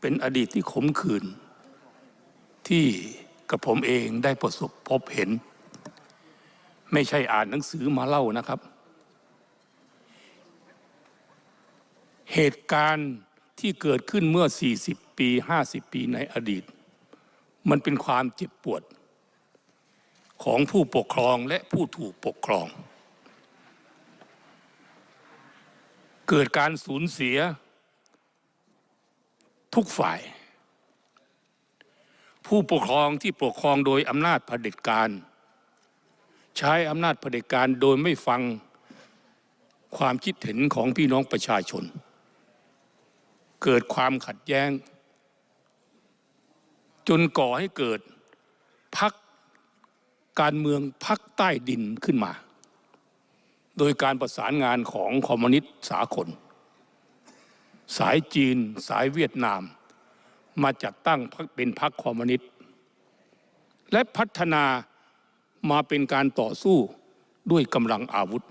เป็นอดีตที่ขมขื่นที่กระผมเองได้ประสบพบเห็น ไม่ใช่อ่านหนังสือมาเล่านะครับ เหตุการณ์ที่เกิดขึ้นเมื่อ 40 ปี 50 ปีในอดีต มันเป็นความเจ็บปวด ของผู้ปกครองและผู้ถูกปกครอง เกิดการสูญเสีย ทุกฝ่าย ผู้ปกครองที่ปกครองโดยอำนาจเผด็จการ ใช้อำนาจเผด็จการโดยไม่ฟังความคิดเห็นของพี่น้องประชาชน เกิดความขัดแย้ง จนก่อให้เกิดพักการเมืองพักใต้ดินขึ้นมา โดยการประสานงานของคอมมิวนิสต์สากล สายจีนสายเวียดนาม มาจัดตั้งเป็นพรรคคอมมิวนิสต์ และพัฒนามาเป็นการต่อสู้ด้วยกำลังอาวุธ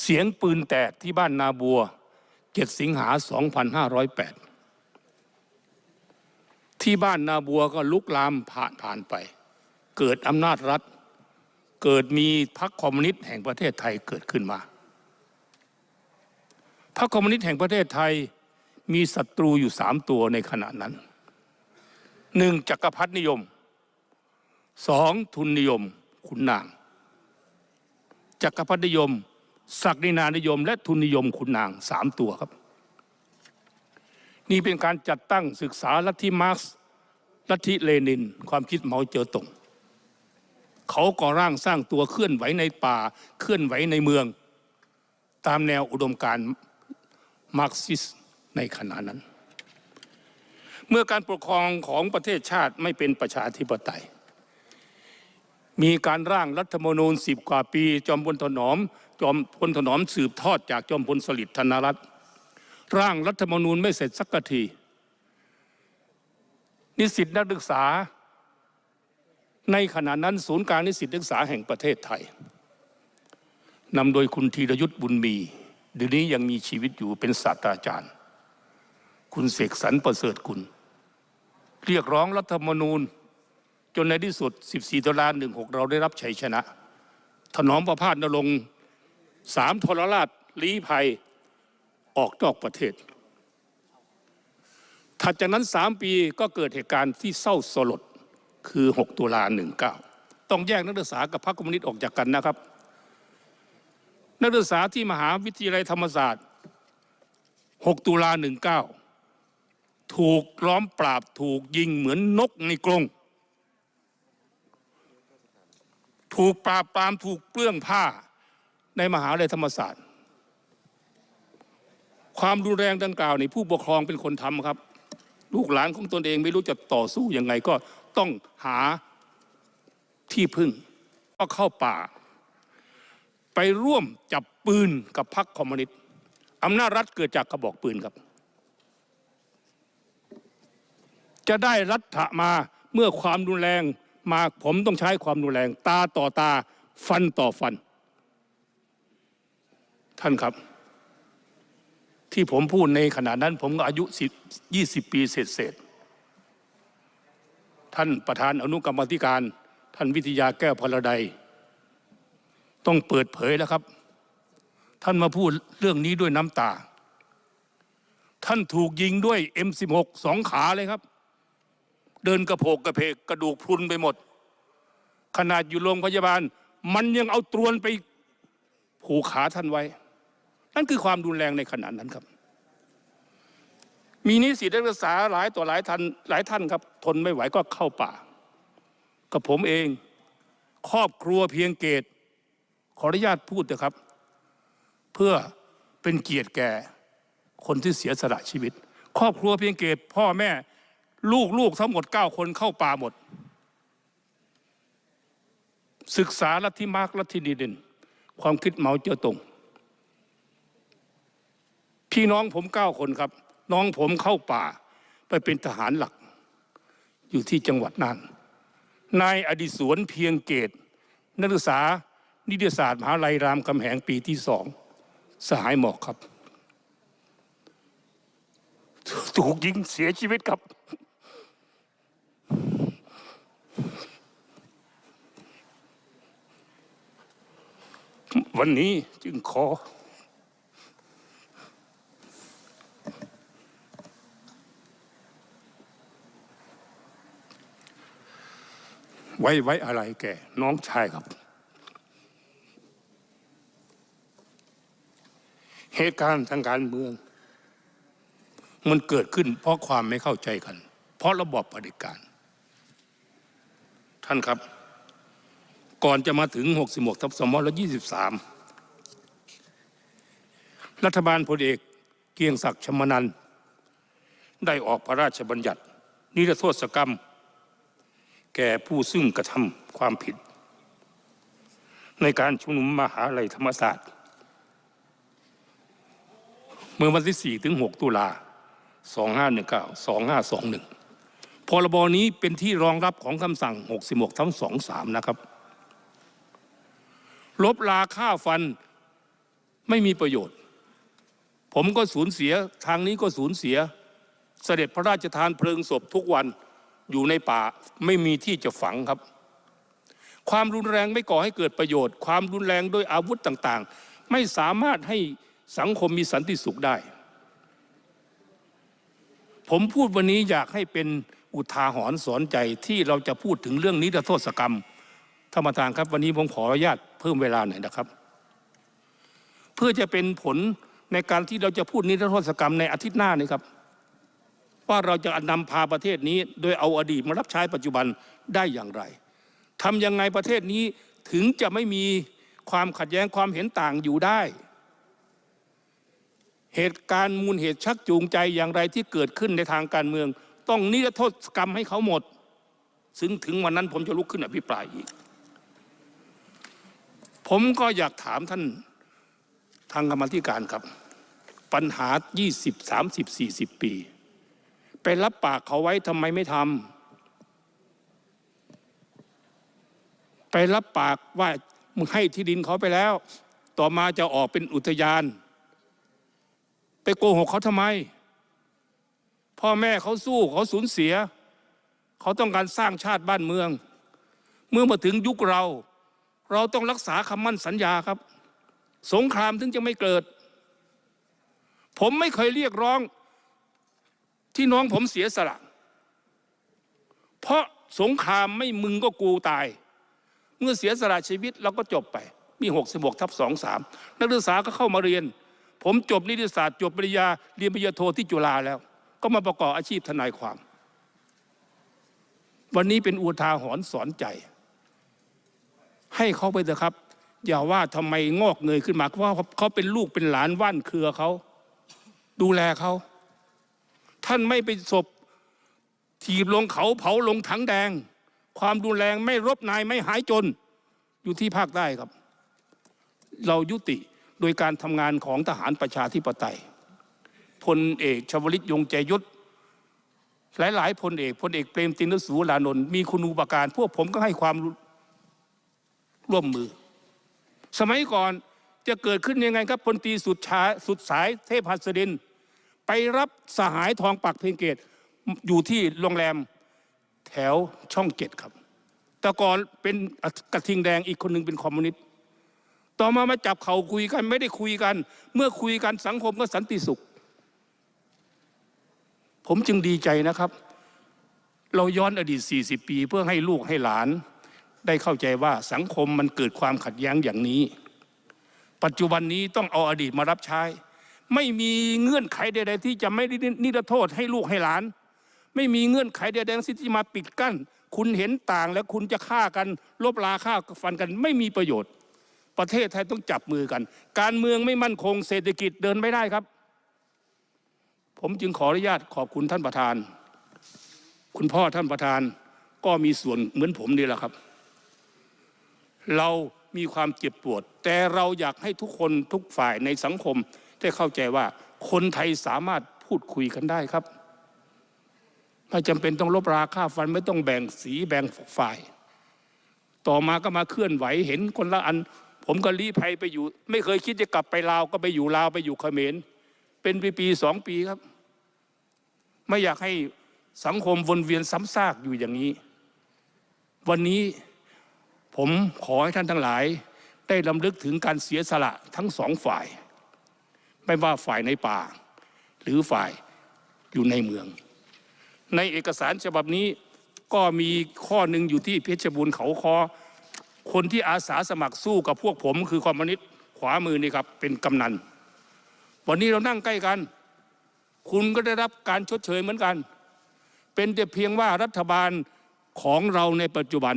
เสียงปืนแตกที่บ้านนาบัว 7 สิงหา 2508 ที่บ้านนาบัวก็ลุกลามผ่านผ่านไป เกิดอำนาจรัฐ เกิดมีพรรคคอมมิวนิสต์แห่งประเทศไทยเกิดขึ้นมา รรคคอมมิวนิสต์แห่งประเทศไทยมีศัตรูอยู่สามตัวในขณะนั้นหนึ่งจักรพรรดินิยมสองทุนนิยมขุนนาง จักรพรรดินิยม ศักดินานิยม และทุนนิยมขุนนางสามตัวครับ นี่เป็นการจัดตั้งศึกษาลัทธิมาร์กซ์ลัทธิเลนิน ความคิดเหมาเจ๋อตงเขาก่อร่างสร้างตัวเคลื่อนไหวในป่าเคลื่อนไหวในเมือง ตามแนวอุดมการ มาร์กซิสในขณะนั้น เมื่อการปกครองของประเทศชาติไม่เป็นประชาธิปไตย มีการร่างรัฐธรรมนูญสิบกว่าปี จอมพลถนอม จอมพลถนอมสืบทอดจากจอมพลสฤษดิ์ธนรัตน์ร่างรัฐธรรมนูญไม่เสร็จสักที นิสิตนักศึกษา ในขณะนั้นศูนย์การนิสิตนักศึกษาแห่งประเทศไทยนำโดยคุณธีรยุทธ์บุญมี เดี๋ยวนี้ยังมีชีวิตอยู่เป็นศาสตราจารย์ คุณเสกสรรประเสริฐคุณ เรียกร้องรัฐธรรมนูญ จนในที่สุด 14ตุลา16 เราได้รับชัยชนะ ถนอมประพาสนรงสามทรราชลี้ภัยออกนอกประเทศ ถัดจากนั้น3ปีก็เกิดเหตุการณ์ที่เศร้าสลดคือ 6 ตุลา19 ต้องแยกนักศึกษากับพรรคคอมมิวนิสต์ออกจากกันนะครับ นักศึกษาที่มหาวิทยาลัยธรรมศาสตร์ 6 ตุลา 19 ถูกล้อมปราบถูกยิงเหมือนนกในกรง ถูกปราบปรามถูกเปลื้องผ้าในมหาวิทยาลัยธรรมศาสตร์ ความรุนแรงดังกล่าวในผู้ปกครองเป็นคนทำครับ ลูกหลานของตนเองไม่รู้จะต่อสู้ยังไงก็ต้องหาที่พึ่ง ก็เข้าป่า ไปร่วมจับปืนกับพรรคคอมมิวนิสต์อำนาจรัฐเกิดจากกระบอกปืนครับ จะได้รัฐมาเมื่อความรุนแรงมาผมต้องใช้ความรุนแรง ตาต่อตาฟันต่อฟัน ท่านครับ ที่ผมพูดในขณะนั้น ผมก็อายุ20ปีเศษๆท่านประธานอนุกรรมธิการ ท่านวิทยาแก้วพลใด ต้องเปิดเผยแล้วครับ ท่านมาพูดเรื่องนี้ด้วยน้ำตา ท่านถูกยิงด้วย M16 สองขาเลยครับ เดินกระโผกกระเพกกระดูกพรุนไปหมด ขนาดอยู่โรงพยาบาล มันยังเอาตรวนไปผูกขาท่านไว้ นั่นคือความรุนแรงในขณะนั้นครับ มีนิสิตนักศึกษาหลายต่อหลายท่านหลายท่านครับ ทนไม่ไหวก็เข้าป่า กับผมเอง ครอบครัวเพียงเกต ขออนุญาตพูดนะครับ เพื่อเป็นเกียรติแก่คนที่เสียสละชีวิต ครอบครัวเพียงเกตพ่อแม่ ลูกลูกทั้งหมดเก้าคนเข้าป่าหมด ศึกษาลัทธิมาร์กลัทธิดีเดนความคิดเหมาเจ๋อตงพี่น้องผมเก้าคนครับ น้องผมเข้าป่า ไปเป็นทหารหลัก อยู่ที่จังหวัดน่านนายอดิศวนเพียงเกตนักศึกษา นิติศาสตร์มหาลัยรามคำแหงปีที่สองสหายหมอกครับ ถูกยิงเสียชีวิตครับ วันนี้จึงขอ ไว้ไว้อะไรแกน้องชายครับ เหตุการณ์ทางการเมือง มันเกิดขึ้น เพราะความไม่เข้าใจกัน เพราะระบอบเผด็จการ ท่านครับ ก่อนจะมาถึง 66ทับ223 รัฐบาลพลเอกเกียงศักดิ์ชมนันได้ออกพระราชบัญญัติ นิรโทษกรรม แก่ผู้ซึ่งกระทำความผิด ในการชุมนุมมหาลัยธรรมศาสตร์ เมื่อวันที่ 4 ถึง 6 ตุลา 2519 2521 พรบนี้เป็นที่รองรับของคำสั่ง 66ทั้ง23 นะครับ ลบลาค่าฟันไม่มีประโยชน์ ผมก็สูญเสียทางนี้ก็สูญเสีย เสด็จพระราชทานเพลิงศพทุกวันอยู่ในป่าไม่มีที่จะฝังครับ ความรุนแรงไม่ก่อให้เกิดประโยชน์ ความรุนแรงด้วยอาวุธต่างๆ ไม่สามารถให้ สังคมมีสันติสุขได้ ผมพูดวันนี้อยากให้เป็นอุทาหรณ์สอนใจที่เราจะพูดถึงเรื่องนิรโทษกรรมท่านประธานครับ วันนี้ผมขออนุญาตเพิ่มเวลาหน่อยนะครับ เพื่อจะเป็นผลในการที่เราจะพูดนิรโทษกรรมในอาทิตย์หน้านี้ครับ ว่าเราจะนำพาประเทศนี้ โดยเอาอดีตมารับใช้ปัจจุบันได้อย่างไรทำยังไงประเทศนี้ถึงจะไม่มีความขัดแย้งความเห็นต่างอยู่ได้ เหตุการณ์มูลเหตุชักจูงใจอย่างไรที่เกิดขึ้นในทางการเมือง ต้องนิรโทษกรรมให้เขาหมด ซึ่งถึงวันนั้นผมจะลุกขึ้นอภิปรายอีก ผมก็อยากถามท่านทางกรรมธิการครับ ปัญหา 20 30 40 ปี ไปรับปากเขาไว้ทำไมไม่ทำไปรับปากว่ามึงให้ที่ดินเขาไปแล้ว ต่อมาจะออกเป็นอุทยาน ไปโกหกเขาทำไม พ่อแม่เขาสู้เขาสูญเสีย เขาต้องการสร้างชาติบ้านเมือง เมื่อมาถึงยุคเรา เราต้องรักษาคำมั่นสัญญาครับ สงครามถึงจะไม่เกิด ผมไม่เคยเรียกร้อง ที่น้องผมเสียสละ เพราะสงครามไม่มึงก็กูตาย เมื่อเสียสละชีวิตเราก็จบไป มี 66ทับ23นักศึกษาก็เข้ามาเรียน ผมจบนิติศาสตร์จบปริญญาเรียนปริญญาโทที่จุฬาแล้ว ก็มาประกอบอาชีพทนายความ วันนี้เป็นอุทาหรณ์สอนใจ ให้เขาไปเถอะครับ อย่าว่าทำไมงอกเงยขึ้นมาเพราะเขาเป็นลูกเป็นหลานว่านเครือเขา ดูแลเขาท่านไม่ไปศพถีบลงเขาเผาลงถังแดง ความดูแรงไม่รบนายไม่หายจน อยู่ที่ภาคใต้ครับ เรายุติ โดยการทำงานของทหารประชาธิปไตยพลเอกชวลิตยงใจยุทธหลายๆพลเอกพลเอกเปรมตินสูลานนท์มีคุณูปการ พวกผมก็ให้ความร่วมมือ สมัยก่อนจะเกิดขึ้นยังไงครับพลตีสุดชาสุดสายเทพหัสดิน ไปรับสหายทองปักเพลงเกตอยู่ที่โรงแรมแถวช่องเจ็ดครับ แต่ก่อนเป็นกระทิงแดงอีกคนหนึ่งเป็นคอมมิวนิสต์ ต่อมามาจับเขาคุยกันไม่ได้คุยกัน เมื่อคุยกันสังคมก็สันติสุข ผมจึงดีใจนะครับ เราย้อนอดีต 40 ปี เพื่อให้ลูกให้หลาน ได้เข้าใจว่าสังคมมันเกิดความขัดแย้งอย่างนี้ ปัจจุบันนี้ต้องเอาอดีตมารับใช้ ไม่มีเงื่อนไขใด ๆ ที่จะไม่นิรโทษให้ลูกให้หลาน ไม่มีเงื่อนไขใดๆที่มาปิดกั้น คุณเห็นต่างแล้วคุณจะฆ่ากันลบลาฆ่าฟันกันไม่มีประโยชน์ ประเทศไทยต้องจับมือกัน การเมืองไม่มั่นคงเศรษฐกิจเดินไม่ได้ครับ ผมจึงขออนุญาตขอบคุณท่านประธาน คุณพ่อท่านประธานก็มีส่วนเหมือนผมนี่แหละครับ เรามีความเจ็บปวด แต่เราอยากให้ทุกคนทุกฝ่ายในสังคมได้เข้าใจว่าคนไทยสามารถพูดคุยกันได้ครับ ไม่จำเป็นต้องลบราค่าฟันไม่ต้องแบ่งสีแบ่งฝ่าย ต่อมาก็มาเคลื่อนไหวเห็นคนละอัน ผมก็รีภัยไปอยู่ ไม่เคยคิดจะกลับไปลาวก็ไปอยู่ลาวไปอยู่เขมรเป็นปีปีสองปีครับ ไม่อยากให้สังคมวนเวียนซ้ำซากอยู่อย่างนี้ วันนี้ผมขอให้ท่านทั้งหลาย ได้ลำลึกถึงการเสียสละทั้งสองฝ่าย ไม่ว่าฝ่ายในป่า หรือฝ่ายอยู่ในเมือง ในเอกสารฉบับนี้ก็มีข้อหนึ่งอยู่ที่เพชรบูรณ์เขาคอ คนที่อาสาสมัครสู้กับพวกผมคือคอมมิวนิสต์ขวามือนี่ครับเป็นกำนัน วันนี้เรานั่งใกล้กัน คุณก็ได้รับการชดเชยเหมือนกัน เป็นแต่เพียงว่ารัฐบาลของเราในปัจจุบัน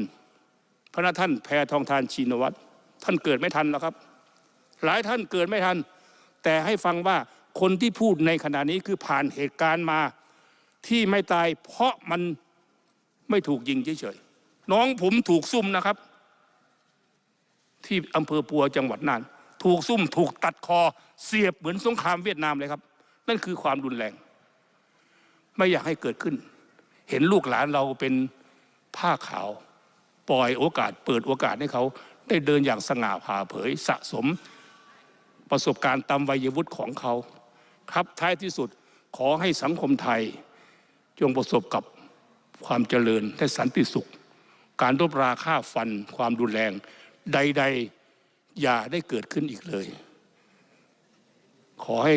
พระท่านแพทองทานชินวัตรท่านเกิดไม่ทันแล้วครับ หลายท่านเกิดไม่ทัน แต่ให้ฟังว่าคนที่พูดในขณะนี้คือผ่านเหตุการณ์มาที่ไม่ตายเพราะมันไม่ถูกยิงเฉยๆน้องผมถูกซุ่มนะครับ ที่อำเภอปัวจังหวัดน่าน ถูกซุ่มถูกตัดคอเสียบเหมือนสงครามเวียดนามเลยครับ นั่นคือความรุนแรง ไม่อยากให้เกิดขึ้น เห็นลูกหลานเราเป็นผ้าขาว ปล่อยโอกาส เปิดโอกาสให้เขา ได้เดินอย่างสง่าผ่าเผยสะสม ประสบการณ์ตามวัยวุฒิของเขา ครับท้ายที่สุดขอให้สังคมไทย จงประสบกับความเจริญและสันติสุข การรบราฆ่าฟันความรุนแรง ใด ๆ อย่าได้เกิดขึ้นอีกเลย ขอให้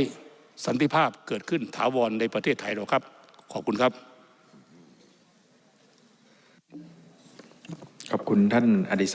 สันติภาพเกิดขึ้นถาวรในประเทศไทยเราครับ ขอบคุณครับ ขอบคุณท่านอดิศร